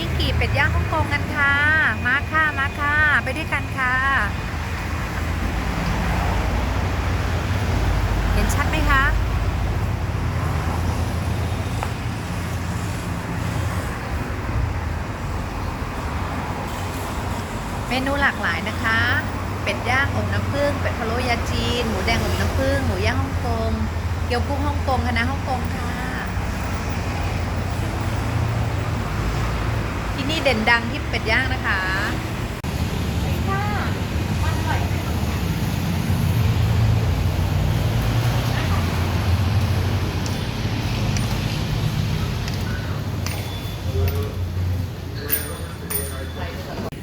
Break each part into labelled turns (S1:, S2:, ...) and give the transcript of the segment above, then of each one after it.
S1: นี่กี่เป็ดย่างฮ่องกงกันค่ะ มาค่ะมาค่ะ ไปด้วยกันค่ะ เห็นชัดไหมคะเมนูหลากหลายนะคะ เป็ดย่างอบน้ำผึ้ง เป็ดพะโล้ยาจีน หมูแดงอบน้ำผึ้ง หมูย่างฮ่องกง เกี๊ยวกุ้งฮ่องกงคณะฮ่องกงค่ะ ที่ นี่เด่นดังที่เป็ดย่างนะคะค่ะมันอร่อย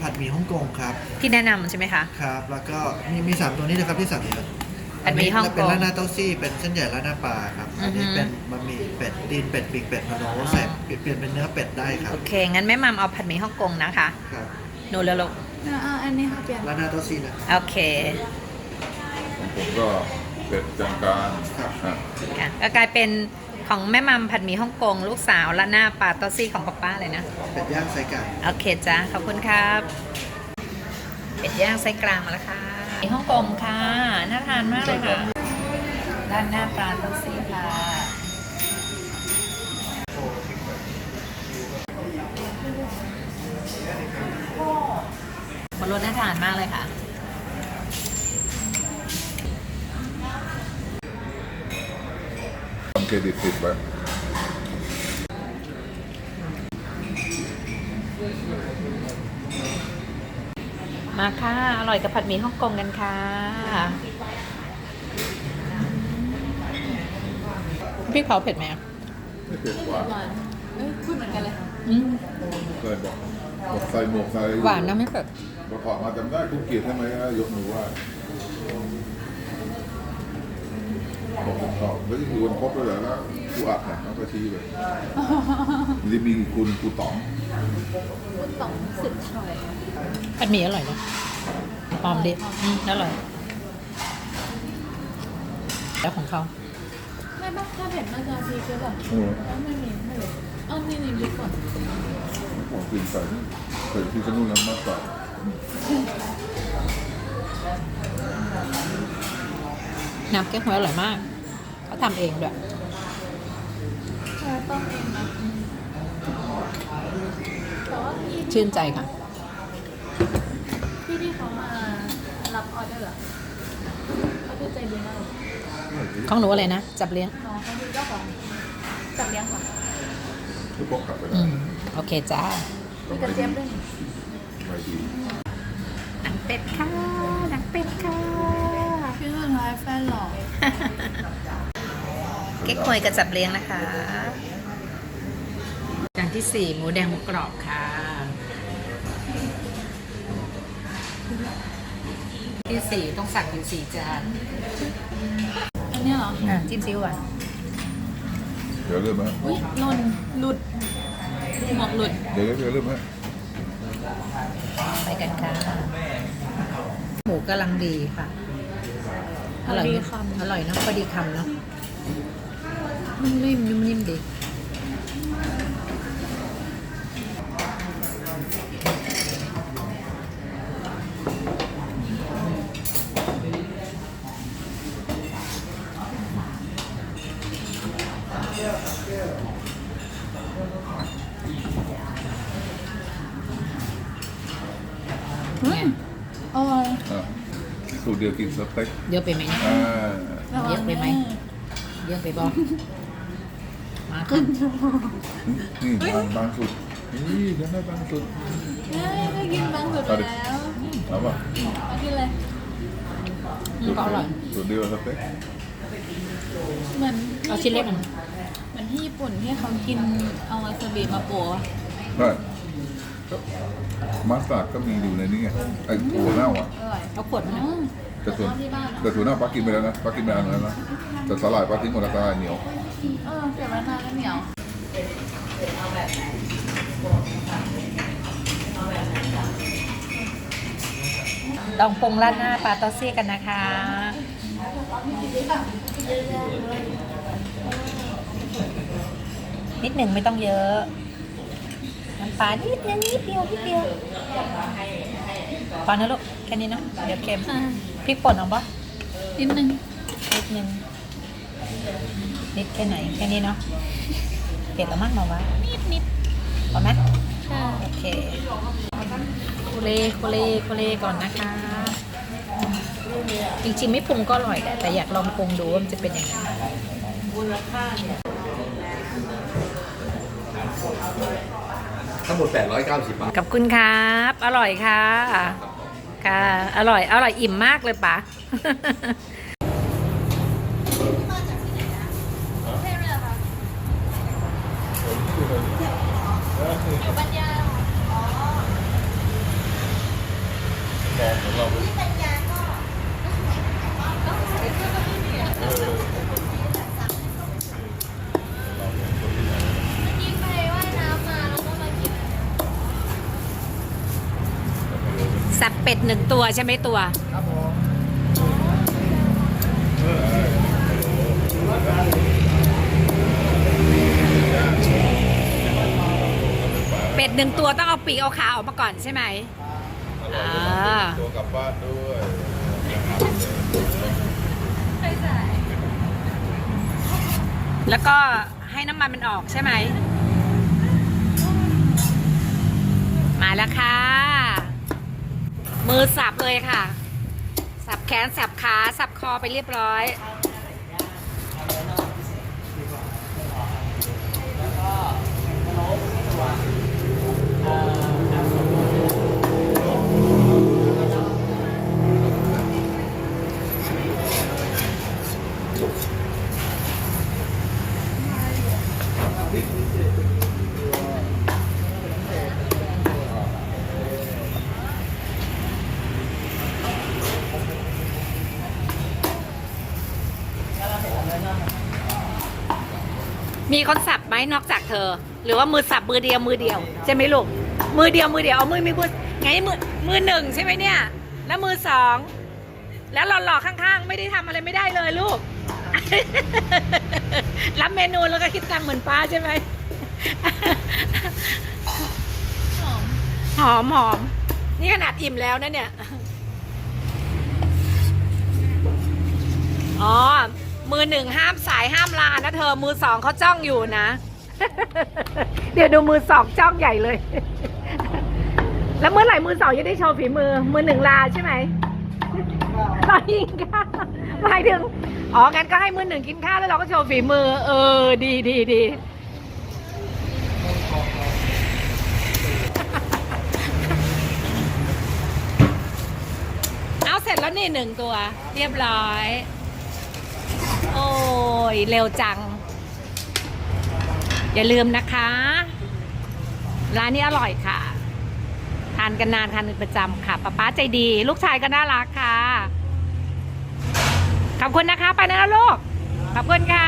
S2: ผัดหมี่ฮ่องกงครับ
S1: ที่แนะนำใช่ไหมคะ
S2: ครับ แล้วก็มีมีสามตัวนี้นะครับที่สั่งเยอะ
S1: ผัดหมี่ฮ่องกง
S2: เป็นราดหน้าเต้าซี่เป็นเส้นใหญ่ราดหน้าปลาครับอันนี้
S1: อือฮึ
S2: เป็นบะหมี่เป็ดตีนเป็ดปีกเป็ดพะโล้ใส่เปลี่ยนเปลี่ยนเป็นเนื้อเป็ดได้ครับ
S1: โอเค งั้นแม่มัมเอาผัดหมี่ฮ่องกงนะคะ
S2: ครับ
S1: หนูเร็ว
S3: อ่าอันนี้ค่ะเปลี่ยน
S2: ราดหน้าเต้าซี่นะ
S1: ๆโอเค
S4: ของผมก็เป็ดจางการ
S2: ครับ
S4: อะ
S1: ค่ะก็กลายเป็นของแม่มัมผัดหมี่ฮ่องกง ลูกสาวและหน้าปลาเต้าซี่ของป๊าป้าเลยนะ
S2: เป็ดย่างใส่ไก่
S1: โอเคจ้าขอบคุณครับ เป็ดย่างไส้กลางมาแล้วค่ะใน ฮ่องกงค่ะ น่าทานมากเลยค่ะ ด้านหน้าปลาเต้าซี่ค่ะบนรถน่าทานมากเลยค่ะ
S4: ทำเครดิตติดไว้
S1: มาค่ะ อร่อยกับผัดหมี่ฮ่องกงกันค่ะ พี่เขาเผ็ดไหมอะ
S4: ไม่เผ็ดหวาน
S3: หวานเอ้ยพูดเหมือนกันเลย
S1: อืม
S4: เคยบอกบอกใส่หมวกใส่
S1: หวานนะไม่เผ็ด
S4: บอกถอดมาจำได้คุณเกียรติใช่ไหมยกมือไหว้ บอกผมตอบไม่ได้อยู่กันครบเลยเหรอแล้วกูอัดเนี่ยแล้วก็ชี้เลยมันจะมีคุณครูต๋อง
S3: คุณสองสิบชอย
S1: ผัดหมี่อร่อยนะหอมดีอืมอร่อย แล้วของเขา
S3: ไม่บ้าถ้าเผ็ดน่าจะพีคือแบบ
S4: เออ
S3: ไม่มีไม่รู้เอ้านี่นี่บิ๊กก่อน
S4: ผมกินใส่นี่ใส่ที่ขนุนแล้วมากกว่า
S1: น้ำแก้วหวยอร่อยมาก เขาทำเองด้วย
S3: ใช่ต้องเองนะแต่ว่าพี่
S1: ชื่นใจค่ะ
S3: พี่ที่เขามารับออเดอร์อะเขาคือใจดีมากเลย
S1: ของหนูอะไรนะ จับเลี้ยง
S3: น้องเขาคือเจ้าของจับเลี้ยงค่ะ
S4: คือพกกลับไป
S1: อื
S4: ได้
S1: มโอเคจ้า
S3: มีกระเจี๊ยบด้วยนี่
S4: ไม่ดี
S1: หนังเป็ดค่ะหนังเป็ดค่ะ
S3: พี่สุดท้ายแฟนหล่อ
S1: เก๊กฮวยกับจับเลี้ยงนะคะจานที่สี่หมูแดงหมูกรอบค่ะ ที่สี่ต้องสั่งอยู่สี่จาน
S3: อันเนี้ยเหรอ
S1: อะจิ้มซีอิ๊วหวาน
S4: เดี๋ยวเริ่มไหม
S3: อุ้ยหล่นหลุดหมวกหลุด
S4: เดี๋ยวเดี๋ยวเริ่มไหม
S1: ไปกันค่ะ หมูกำลังดีค่ะ อร่อย
S3: พอดี
S1: ไหม
S3: คำ
S1: อร่อยเนอะพอดีคำเนาะนุ่มนิ่มนุ่มนิ่มดี
S3: เฮ้ยอร่อย
S4: อะ สูตรเดียวกินสเต็ก
S1: เยอะไปไหมเนี่ย
S4: อ่า
S1: เยอะไปไหมเยอะไปบอกมาค่ะ
S4: นี่บางบางสุดนี่ฉันได้บางสุด
S3: เฮ้ยได้กินบางสุดไปแล้ว
S4: เอาป่ะ
S3: มากินเลย
S1: อืมก็อร่อย
S4: สูตรเดียวสเต็ก
S3: เหมือน
S1: เอาชิ้นเล็กหน่อย
S3: เหมือนที่ญี่ปุ่นที่เขากินเอาวาซาบิมาโปะอะ
S4: ใช่ก็ มัสตาร์ดก็มีอยู่ในนี้ไงไอ้ถั่วเน่าอะ
S3: อร่อย
S1: เอาขวดมา
S3: อืม
S4: แต่ส่วน
S3: เอาที่บ้าน
S4: แต่ถั่วเน่าป้ากินไปแล้วนะป้ากินไปอันแล้วนะแต่สลายป้าทิ้งหมดแล้วสลายเหนียว
S3: เออเก็บไว้นานแล้วเหนียว
S1: ลองปรุงราดหน้าปลาเต้าซี่กันนะคะ นิดหนึ่งไม่ต้องเยอะ น้ำำปลานิดเดียวนิดเดียวนิดเดียวพอนะลูกแค่นี้เนาะเดี๋ยวเค็ม
S3: อ่า
S1: พริกป่นเอาปะ
S3: นิดนึง
S1: นิดนึงนิดแค่ไหนแค่นี้เนาะเผ็ดแล้วมั้งมาวะ
S3: นิดนิด
S1: พอไหม
S3: ใช่
S1: โอเคโคเลโคเลโคเลก่อนนะคะ จริงๆไม่ปรุงก็อร่อยแหละแต่อยากลองปรุงดูว่ามันจะเป็นยังไง
S5: ทั้งหมด 890 บาท
S1: ขอบคุณครับ อร่อยค่ะ ค่ะ อร่อย อร่อยอิ่มมากเลยปะ
S3: กินไปว่ายน้ำมาแล้วก็มากิน
S1: สับเป็ดหนึ่งตัวใช่ไหมตัวเป็ดหนึ่งตัวต้องเอาปีกเอาขาออกมาก่อนใช่ไหมอ่า
S4: ตัวกลับบ้านด้วย
S1: แล้วก็ให้น้ำมันมันออกใช่ไหม มาแล้วค่ะ มือสับเลยค่ะ สับแขน สับขา สับคอไปเรียบร้อย มีคนสับไหมนอกจากเธอ หรือว่ามือสับมือเดียวมือเดียวใช่ไหมลูกมือเดียวมือเดียวเอามือมีมือไงมือมือหนึ่งใช่ไหมเนี่ย แล้วมือสองแล้วหล่อๆข้างๆ ไม่ได้ทำอะไรไม่ได้เลยลูก รับเมนูแล้วก็คิดตังเหมือนป้าใช่ไหมหอมหอมนี่ขนาดอิ่มแล้วนะเนี่ย อ๋อ มือหนึ่งห้ามสายห้ามลานะเธอ มือสองเขาจ้องอยู่นะ เดี๋ยวดูมือสองจ้องใหญ่เลย แล้วเมื่อไหร่มือสองจะได้โชว์ฝีมือ มือหนึ่งลาใช่ไหมตอนยิงข้าวหมายถึง อ๋อ งั้นก็ให้มือหนึ่งกินข้าวแล้วเราก็โชว์ฝีมือ เออ ดีดีดีเอาเสร็จแล้วนี่หนึ่งตัว เรียบร้อย โอ้ย เร็วจัง อย่าลืมนะคะ ร้านนี้อร่อยค่ะ ทานกันนานทานเป็นประจำค่ะป้าป๊าใจดี ลูกชายก็น่ารักค่ะ ขอบคุณนะคะ ไปนะลูก ขอบคุณค่ะ